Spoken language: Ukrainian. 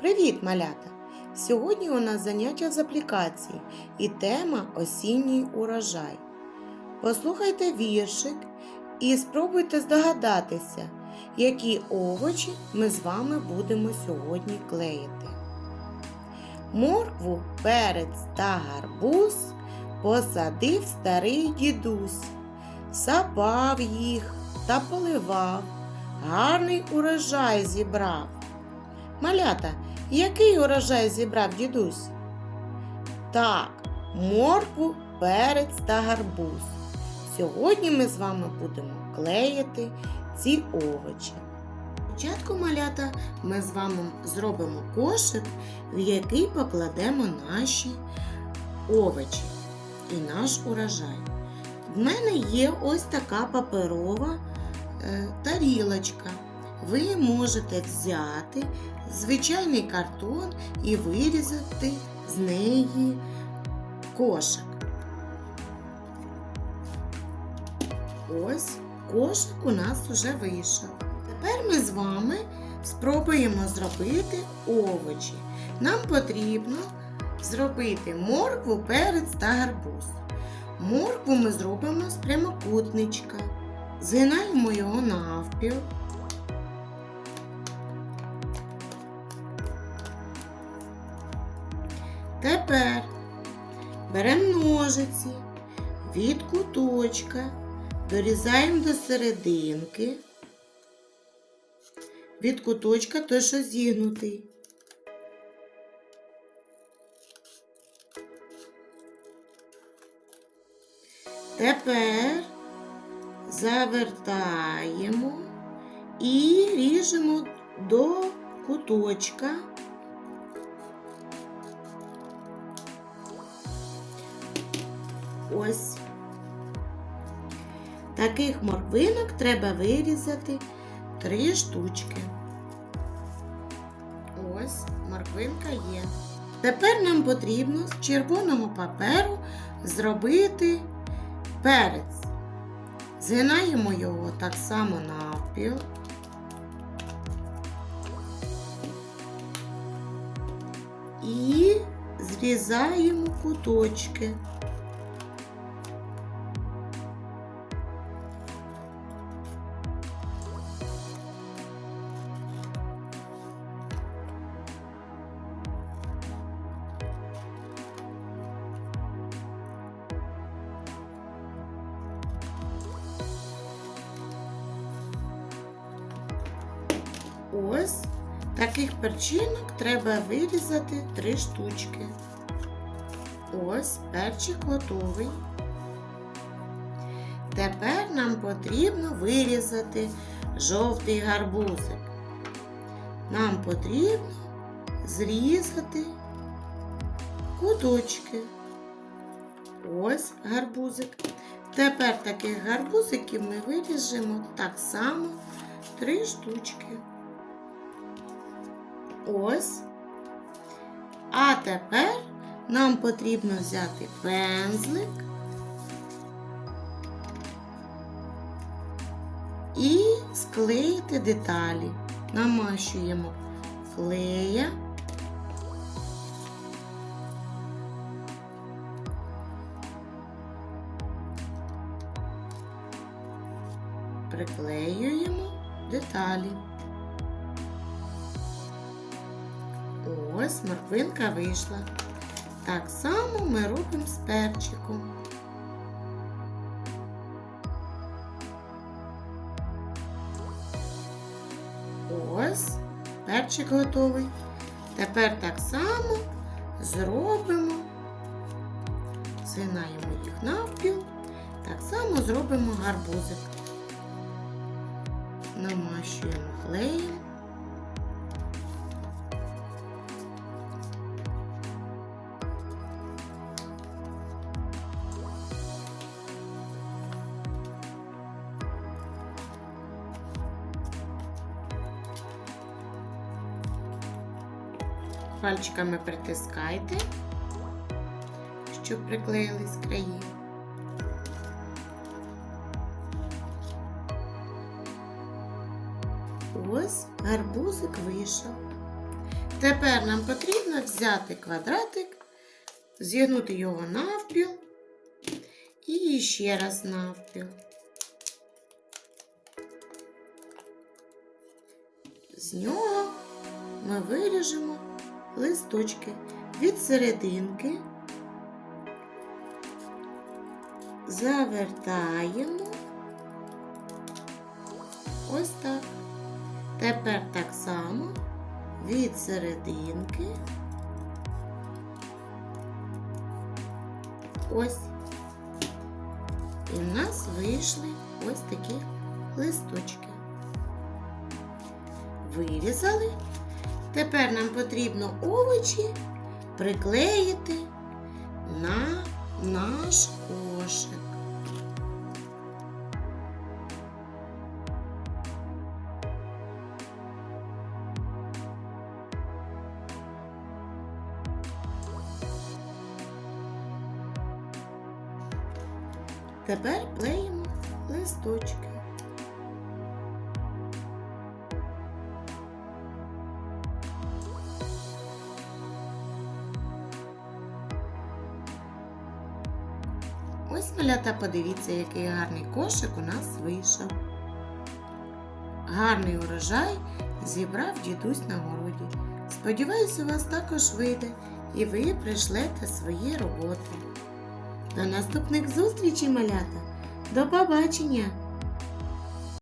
Привіт, малята! Сьогодні у нас заняття з аплікації і тема осінній урожай. Послухайте віршик і спробуйте здогадатися, які овочі ми з вами будемо сьогодні клеїти. Моркву, перець та гарбуз посадив старий дідусь, сапав їх та поливав, гарний урожай зібрав. Малята, який урожай зібрав дідусь? Так, моркву, перець та гарбуз. Сьогодні ми з вами будемо клеїти ці овочі. Спочатку малята ми з вами зробимо кошик, в який покладемо наші овочі і наш урожай. В мене є ось така паперова е, тарілочка. Ви можете взяти звичайний картон і вирізати з неї кошик. Ось кошик у нас уже вийшов. Тепер ми з вами спробуємо зробити овочі. Нам потрібно зробити моркву, перець та гарбуз. Моркву ми зробимо з прямокутничка. Згинаємо його навпіл. Тепер беремо ножиці від куточка, дорізаємо до серединки, від куточка той, що зігнутий. Тепер завертаємо і ріжемо до куточка. Ось. Таких морквинок треба вирізати три штучки. Ось морквинка є. Тепер нам потрібно з червоного паперу зробити перець. Згинаємо його так само навпіл. І зрізаємо куточки. Ось таких перчинок треба вирізати три штучки. Ось перчик готовий. Тепер нам потрібно вирізати жовтий гарбузик. Нам потрібно зрізати куточки. Ось гарбузик. Тепер таких гарбузиків ми виріжемо так само три штучки. Ось. А тепер нам потрібно взяти пензлик і склеїти деталі. Намащуємо клея. Приклеюємо деталі. Ось морквинка вийшла. Так само ми робимо з перчиком. Ось перчик готовий. Тепер так само зробимо, згинаємо їх навпіл, так само зробимо гарбузик. Намащуємо клеєм. Пальчиками притискайте, щоб приклеїлись краї. Ось гарбузик вийшов. Тепер нам потрібно взяти квадратик, зігнути його навпіл і ще раз навпіл. З нього ми виріжемо листочки від серединки, завертаємо. Ось так. Тепер так само від серединки. Ось. І в нас вийшли ось такі листочки. Вирізали. Тепер нам потрібно овочі приклеїти на наш кошик. Тепер клеїмо листочки. Ось малята, подивіться, який гарний кошик у нас вийшов. Гарний урожай зібрав дідусь на городі. Сподіваюсь, у вас також вийде і ви прийшлете свої роботи. До наступних зустрічей, малята! До побачення!